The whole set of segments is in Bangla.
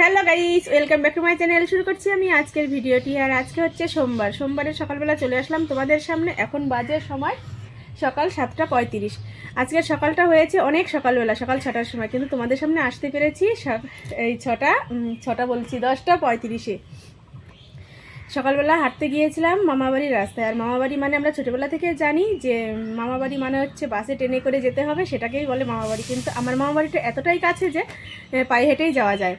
Hello guys, welcome back to my channel. শুরু করছি আমি আজকের ভিডিওটি। আর আজকে হচ্ছে সোমবার। সোমবারের সকালবেলা চলে আসলাম তোমাদের সামনে। এখন বাজে সময় সকাল সাতটা পঁয়ত্রিশ। আজকের সকালটা হয়েছে অনেক সকালবেলা, সকাল ছটার সময়। কিন্তু তোমাদের সামনে আসতে পেরেছি এই ছটা ছটা বলছি, দশটা পঁয়ত্রিশে। সকালবেলা হাঁটতে গিয়েছিলাম মামাবাড়ির রাস্তায়। আর মামাবাড়ি মানে আমরা ছোটোবেলা থেকে জানি যে, মামাবাড়ি মানে হচ্ছে বাসে ট্রেনে করে যেতে হবে, সেটাকেই বলে মামাবাড়ি। কিন্তু আমার মামাবাড়িটা এতটাই কাছে যে পায়ে হেঁটেই যাওয়া যায়।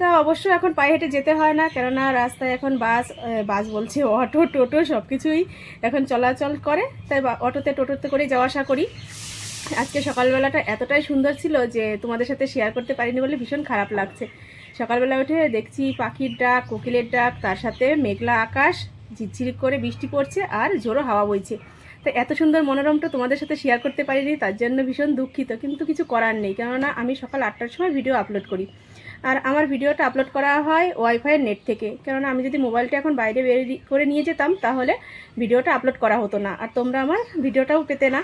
তা অবশ্য এখন পায়ে হেঁটে যেতে হয় না, কেননা রাস্তায় এখন বাস বাস বলছে, অটো, টোটো সব কিছুই এখন চলাচল করে। তাই অটোতে, টোটোতে করে যাওয়া আসা করি। আজকে সকালবেলাটা এতটাই সুন্দর ছিল যে তোমাদের সাথে শেয়ার করতে পারিনি বলে ভীষণ খারাপ লাগছে। সকালবেলা উঠে দেখছি পাখির ডাক, কোকিলের ডাক, তার সাথে মেঘলা আকাশ, ঝিরঝির করে বৃষ্টি পড়ছে আর জোরো হাওয়া বইছে। তো এত সুন্দর মনোরমটা তোমাদের সাথে শেয়ার করতে পারিনি, তার জন্য ভীষণ দুঃখিত, কিন্তু কিছু করার নেই, কেননা আমি সকাল আটটার সময় ভিডিও আপলোড করি। আর আমার ভিডিওটা আপলোড করা হয় ওয়াইফাইয়ের নেট থেকে। কেননা আমি যদি মোবাইলটা এখন বাইরে বের করে নিয়ে যেতাম, তাহলে ভিডিওটা আপলোড করা হতো না। আর তোমরা আমার ভিডিওটাও পেতে না।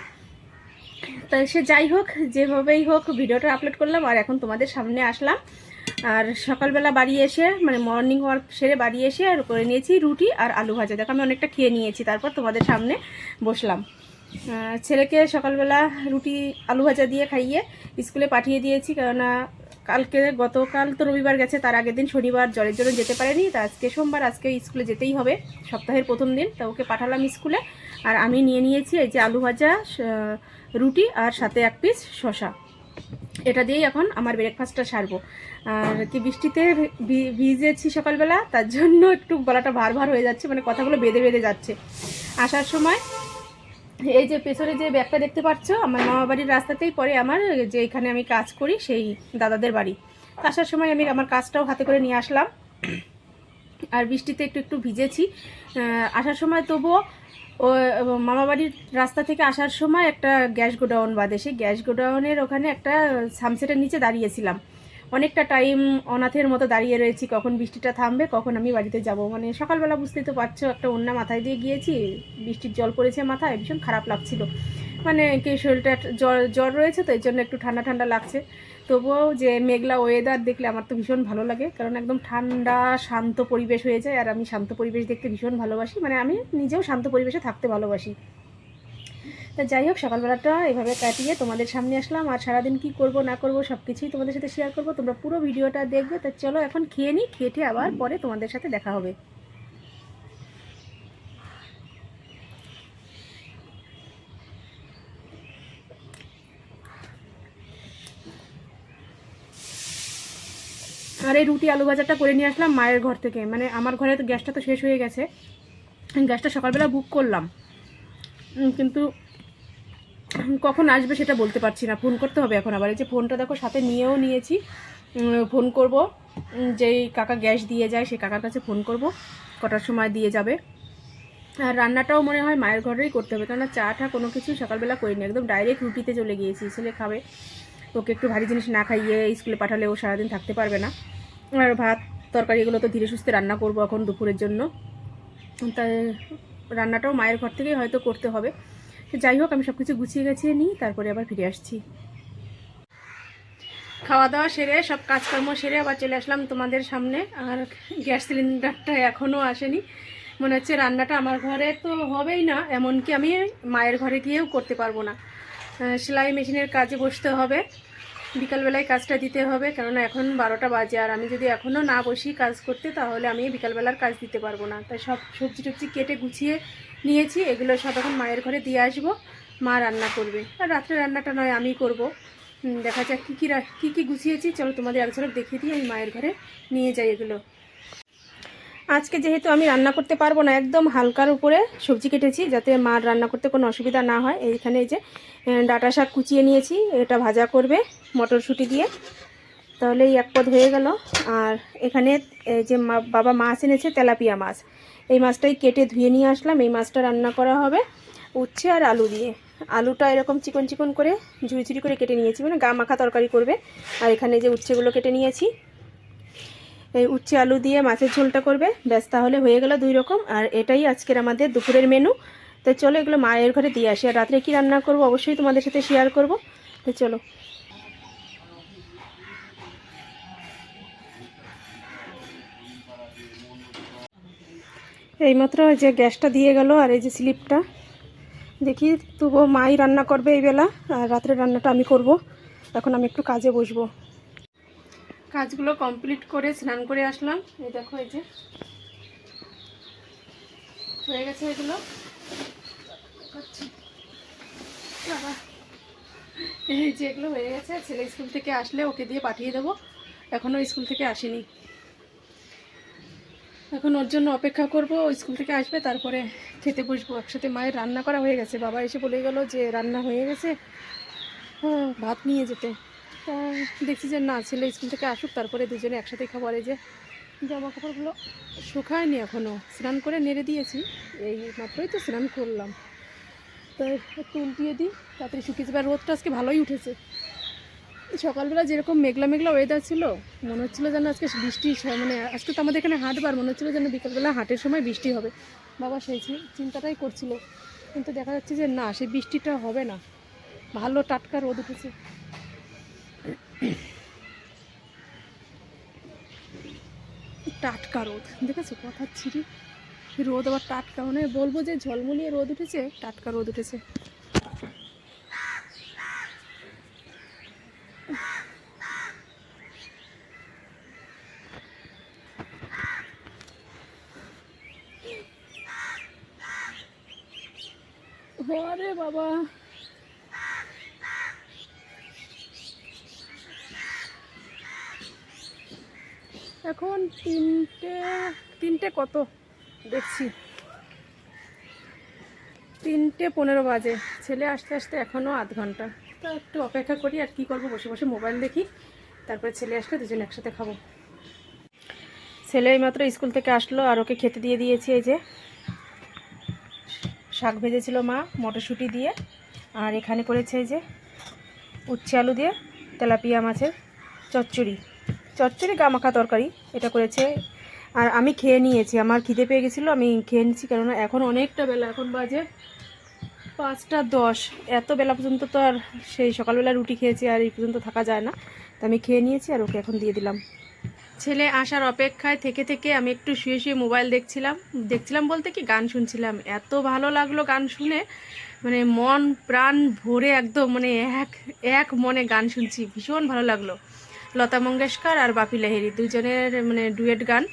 তাই সে যাই হোক, যেভাবেই হোক ভিডিওটা আপলোড করলাম আর এখন তোমাদের সামনে আসলাম। আর সকালবেলা বাড়ি এসে মানে মর্নিং ওয়ার্ক সেরে বাড়ি এসে আর করে নিয়েছি রুটি আর আলু ভাজা। দেখো আমি অনেকটা খেয়ে নিয়েছি, তারপর তোমাদের সামনে বসলাম। ছেলেকে সকালবেলা রুটি, আলু ভাজা দিয়ে খাইয়ে স্কুলে পাঠিয়ে দিয়েছি, কেননা কালকে গতকাল তো রবিবার গেছে, তার আগের দিন শনিবার জলের জন্য যেতে পারেনি, তা আজকে সোমবার, আজকে স্কুলে যেতেই হবে, সপ্তাহের প্রথম দিন, তা ওকে পাঠালাম স্কুলে, আর আমি নিয়ে নিয়েছি এই যে আলু ভাজা রুটি আর সাথে এক পিস শশা এটা দিয়েই এখন আমার ব্রেকফাস্টটা সারবো। আর কি বৃষ্টিতে ভিজেছি সকালবেলা, তার জন্য একটু গলাটা ভার ভার হয়ে যাচ্ছে মানে কথাগুলো বেঁধে বেঁধে যাচ্ছে। আসার সময় এই যে পেছনে যে ব্যাগটা দেখতে পাচ্ছ, আমার মামা বাড়ির রাস্তাতেই পরে আমার, যে এখানে আমি কাজ করি, সেই দাদাদের বাড়ি। আসার সময় আমি আমার কাজটাও হাতে করে নিয়ে আসলাম। আর বৃষ্টিতে একটু একটু ভিজেছি। আসার সময় তবুও, ও, মামা বাড়ির রাস্তা থেকে আসার সময় একটা গ্যাস গোডাউন বাদে, সেই গ্যাস গোডাউনের ওখানে একটা সামসেটের নিচে দাঁড়িয়েছিলাম। অনেকটা টাইম অনাথের মতো দাঁড়িয়ে রয়েছি, কখন বৃষ্টিটা থামবে, কখন আমি বাড়িতে যাব। মানে সকালবেলা বুঝতেই তো পারছ, একটা অন্য মাথায় দিয়ে গিয়েছি, বৃষ্টির জল পড়েছে মাথায়, ভীষণ খারাপ লাগছিল। মানে কি শরীরটা জ্বর জ্বর রয়েছে তো, এই জন্য একটু ঠান্ডা ঠান্ডা লাগছে। তবুও যে মেঘলা ওয়েদার দেখলে আমার তো ভীষণ ভালো লাগে, কারণ একদম ঠান্ডা, শান্ত পরিবেশ হয়ে যায়, আর আমি শান্ত পরিবেশ দেখতে ভীষণ ভালোবাসি। মানে আমি নিজেও শান্ত পরিবেশে থাকতে ভালোবাসি। তা যাই হোক, সকালবেলাটা এভাবে কাটিয়ে তোমাদের সামনে আসলাম। আর সারাদিন কি করব, না করব সব কিছুই তোমাদের সাথে শেয়ার করব। তোমরা পুরো ভিডিওটা দেখবে। তা চলো এখন খেয়ে নিই খেটে আবার পরে তোমাদের সাথে দেখা হবে। আর এই রুটি আলু ভাজাটা করে নিয়ে আসলাম মায়ের ঘর থেকে। মানে আমার ঘরে তো গ্যাসটা তো শেষ হয়ে গেছে। গ্যাসটা সকালবেলা বুক করলাম। কিন্তু কখন আসবে সেটা বলতে পারছি না। ফোন করতে হবে এখন আবার। এই যে ফোনটা দেখো, সাথে নিয়েও নিয়েছি। ফোন করব। যেই কাকা গ্যাস দিয়ে যায়, সেই কাকার কাছে ফোন করব। কটার সময় দিয়ে যাবে। আর রান্নাটাও মনে হয় মায়ের ঘরেই করতে হবে। কেননা চাটা কোনো কিছু সকালবেলা করিনি। একদম ডাইরেক্ট রুটিতে চলে গিয়েছি। ছেলে খাবে। ওকে একটু ভারী জিনিস না খাইয়ে স্কুলে পাঠালে ও সারাদিন থাকতে পারবে না। আর ভাত, তরকারি এগুলো তো ধীরে সুস্থে রান্না করব এখন দুপুরের জন্য। তাই রান্নাটাও মায়ের ঘর থেকেই হয়তো করতে হবে। যাই হোক, আমি সব কিছু গুছিয়ে গেছিয়ে নিই, তারপরে আবার ফিরে আসছি। খাওয়া দাওয়া সেরে, সব কাজকর্ম সেরে আবার চলে আসলাম তোমাদের সামনে। আর গ্যাস সিলিন্ডারটা এখনও আসেনি। মনে হচ্ছে রান্নাটা আমার ঘরে তো হবেই না, এমনকি আমি মায়ের ঘরে গিয়েও করতে পারব না। সেলাই মেশিনের কাজে বসতে হবে। বিকালবেলায় কাজটা দিতে হবে, কেননা এখন বারোটা বাজে, আর আমি যদি এখনও না বসি কাজ করতে, তাহলে আমি বিকালবেলার কাজ দিতে পারব না। তাই সব সবজি টবজি কেটে গুছিয়ে নিয়েছি, এগুলো সব এখন মায়ের ঘরে দিয়ে আসব। মা রান্না করবে। আর রাত্রে রান্নাটা নয়, আমি করব। দেখা যাক কী কী কী কী গুছিয়েছি। চলো তোমাদের এক ঝলক দেখিয়ে দিই, আমি মায়ের ঘরে নিয়ে যাই এগুলো। আজকে যেহেতু আমি রান্না করতে পারব না, একদম হালকার উপরে সবজি কেটেছি, যাতে মার রান্না করতে কোনো অসুবিধা না হয়। এইখানে এই যে ডাঁটা শাক কুচিয়ে নিয়েছি, এটা ভাজা করবে মটরশুঁটি দিয়ে। তাহলে এই এক পদ হয়ে গেল। আর এখানে এই যে বাবা মাছ এনেছে, তেলাপিয়া মাছ। এই মাছটাই কেটে ধুয়ে নিয়ে আসলাম, এই মাছটা রান্না করা হবে উচ্ছে আর আলু দিয়ে। আলুটা এরকম চিকন চিকন করে ঝুড়ি ঝুড়ি করে কেটে নিয়েছি মানে গা মাখা তরকারি করবে। আর এখানে যে উচ্ছেগুলো কেটে নিয়েছি, এই উচ্ছে আলু দিয়ে মাছের ঝোলটা করবে। ব্যাস, তাহলে হয়ে গেল দুই রকম। আর এটাই আজকের আমাদের দুপুরের মেনু তো চলো এগুলো মায়ের ঘরে দিয়ে আসি। আর রাত্রে কী রান্না করব অবশ্যই তোমাদের সাথে শেয়ার করব। তো চলো। এইমাত্র ওই যে গ্যাসটা দিয়ে গেল আর এই যে স্লিপটা। দেখি তবুও মাই রান্না করবে এই বেলা, আর রাত্রে রান্নাটা আমি করব। এখন আমি একটু কাজে বসবো। কাজগুলো কমপ্লিট করে স্নান করে আসলাম। এই দেখো এই যে। হয়ে গেছে এগুলো। এই যে এগুলো হয়ে গেছে। ছেলে স্কুল থেকে আসলে ওকে দিয়ে পাঠিয়ে দেবো। এখনও স্কুল থেকে আসেনি। এখন ওর জন্য অপেক্ষা করব স্কুল থেকে আসবে, তারপরে খেতে বসবো। একসাথে মায়ের রান্না করা হয়ে গেছে। বাবা এসে বলে গেল যে রান্না হয়ে গেছে ভাত নিয়ে যেতে। তা দেখছি যে না, ছেলে স্কুল থেকে আসুক, তারপরে দুজনে একসাথে খাবারে যে জামা কাপড়গুলো শুকায়নি এখনও স্নান করে নেড়ে দিয়েছি, এই মাত্রই তো স্নান করলাম। তাই একটু উল্টিয়ে দিই, তাড়াতাড়ি শুকিয়ে যাবে। আর রোদটা আজকে ভালোই উঠেছে। সকালবেলা যেরকম মেঘলা মেঘলা ওয়েদার ছিল, মনে হচ্ছিল যেন আজকে বৃষ্টি মানে আজকে তো আমাদের এখানে হাটবার, মনে হচ্ছিল যেন বিকালবেলা হাটের সময় বৃষ্টি হবে। বাবা সেই চিন্তাটাই করছিল। কিন্তু দেখা যাচ্ছে যে না, সেই বৃষ্টিটা হবে না। ভালো টাটকা রোদ উঠেছে। টাটকা রোদ, দেখেছ কথা ছিরি রোদ আবার টাটকা মানে বলব যে ঝলমলিয়ে রোদ উঠেছে, টাটকা রোদ উঠেছে। আরে বাবা। এখন তিনটে তিনটে কত? দেখছি। তিনটে পনেরো বাজে। ছেলে আসতে আসতে এখনও আধ ঘণ্টা। তো একটু অপেক্ষা করি আর কি করব, বসে বসে মোবাইল দেখি। তারপরে ছেলে আসলে দুজন একসাথে খাব। ছেলে এইমাত্র স্কুল থেকে আসলো আর ওকে খেতে দিয়ে দিয়েছি এই যে। শাক ভেজেছিল মা মটরশুঁটি দিয়ে। আর এখানে করেছে যে উচ্ছে আলু দিয়ে তেলাপিয়া মাছের চচ্চড়ি। চচ্চড়ি গামাখা তরকারি এটা করেছে। আর আমি খেয়ে নিয়েছি, আমার খিদে পেয়ে গেছিল, আমি খেয়ে নিয়েছি, কেননা এখন অনেকটা বেলা, এখন বাজে পাঁচটা দশ। এত বেলা পর্যন্ত তো আর সেই সকালবেলা রুটি খেয়েছি আর এই পর্যন্ত থাকা যায় না। তো আমি খেয়ে নিয়েছি আর ওকে এখন দিয়ে দিলাম। ছেলে আসার অপেক্ষায় থেকে থেকে আমি একটু শুয়ে শুয়ে মোবাইল দেখছিলাম। দেখছিলাম বলতে কি গান শুনছিলাম। এত ভালো লাগল গান শুনে। মানে মন প্রাণ ভরে একদম মানে এক এক মনে গান শুনছি। ভীষণ ভালো লাগল। লতা মঙ্গেশকর আর বাপি লাহিরি দুজনের মানে ডুয়েট গান।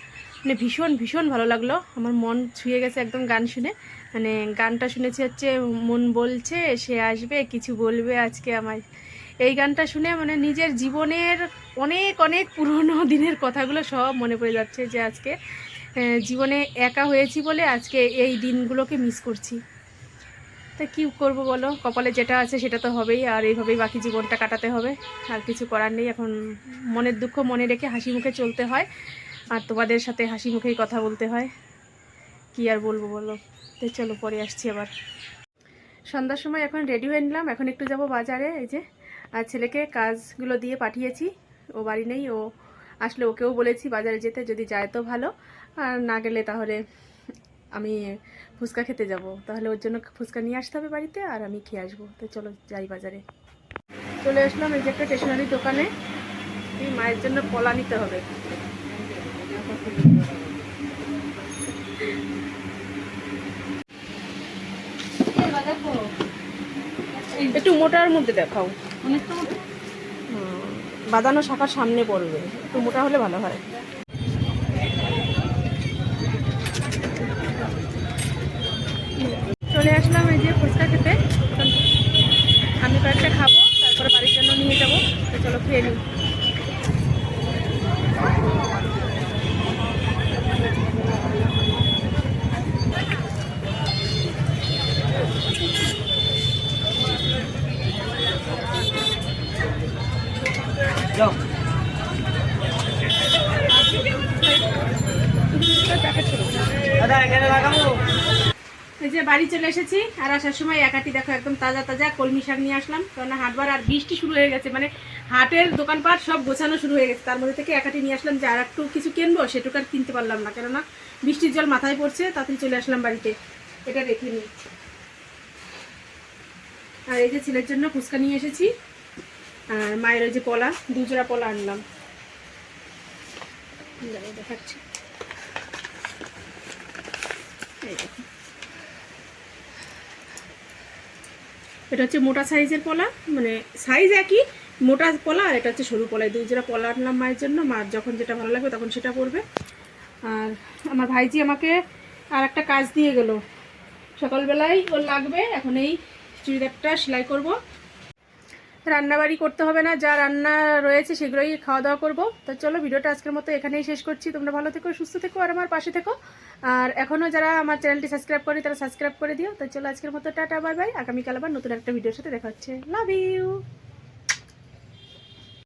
মানে ভীষণ ভীষণ ভালো লাগল। আমার মন ছুঁয়ে গেছে একদম গান শুনে। মানে গানটা শুনেছি হচ্ছে, মন বলছে, সে আসবে, কিছু বলবে আজকে আমায়। এই গানটা শুনে মানে নিজের জীবনের অনেক অনেক পুরনো দিনের কথাগুলো সব মনে পড়ে যাচ্ছে যে আজকে জীবনে একা হয়েছি বলে আজকে এই দিনগুলোকে মিস করছি। তা কী করব বলো? কপালে যেটা আছে সেটা তো হবেই, আর এইভাবেই বাকি জীবনটা কাটাতে হবে। আর কিছু করার নেই, এখন মনের দুঃখ মনে রেখে হাসি মুখে চলতে হয়, আর তোমাদের সাথে হাসি মুখেই কথা বলতে হয়। কি আর বলব বলো? তো চলো, পরে আসছি আবার। সন্ধ্যার সময় এখন রেডি হয়ে নিলাম এখন একটু যাব বাজারে, এই যে আর ছেলেকে কাজগুলো দিয়ে পাঠিয়েছি। ও বাড়ি নেই, ও আসলে ওকেও বলেছি বাজারে যেতে, যদি যায় তো ভালো। আর না গেলে তাহলে আমি ফুচকা খেতে যাব। তাহলে ওর জন্য ফুচকা নিয়ে আসতে হবে বাড়িতে আর আমি খেয়ে আসব। তো চলো যাই বাজারে। চলে আসলাম এই যে একটা স্টেশনারি দোকানে। এই মায়ের জন্য কলা নিতে হবে। একটু মোটার মধ্যে দেখাও। বাঁধানো শাখার সামনে পড়বে একটু মোটা হলে ভালো হয়। বাড়ি চলে এসেছি, আর আসার সময় একাটি দেখো একদম তাজা তাজা কলমি শাক নিয়ে আসলাম কেননা হাটবার আর বৃষ্টি শুরু হয়ে গেছে মানে হাটের দোকানপাট সব গোছানো শুরু হয়ে গেছে, তার মধ্যে থেকে একাটি নিয়ে আসলাম যে আর একটু কিছু কিনবো, সেটুকু আর কিনতে পারলাম না, কেননা বৃষ্টির জল মাথায় পড়ছে, তাড়াতাড়ি চলে আসলাম বাড়িতে, এটা রেখে নিই। আর এই যে ছেলের জন্য ফুচকা নিয়ে এসেছি, আর মায়ের ওই যে পলা দুজোড়া পলা আনলাম। দেখাচ্ছি। এটা হচ্ছে মোটা সাইজের পলা মানে সাইজ একই, মোটা পলা আর এটা হচ্ছে সরু পলা। দুই যেটা পলা আনলাম মায়ের জন্য মার যখন যেটা ভালো লাগবে তখন সেটা পরবে। আর আমার ভাইজি আমাকে আর একটা কাজ দিয়ে গেল। সকালবেলায় ওর লাগবে, এখন এই চুড়িদারটা সেলাই করব। রান্নাবাড়ি করতে হবে না, যা রান্না রয়েছে সেগুলোই খাওয়া দাওয়া করব। তো চলো ভিডিওটা আজকের মতো এখানেই শেষ করছি। তোমরা ভালো থেকো, সুস্থ থেকো, আর আমার পাশে থেকো। আর এখনও যারা আমার চ্যানেলটি সাবস্ক্রাইব করে তারা সাবস্ক্রাইব করে দিও। তো চলো আজকের মতো টাটা, বাই বাই। আগামীকাল আবার নতুন একটা ভিডিওর সাথে দেখা হচ্ছে। Love you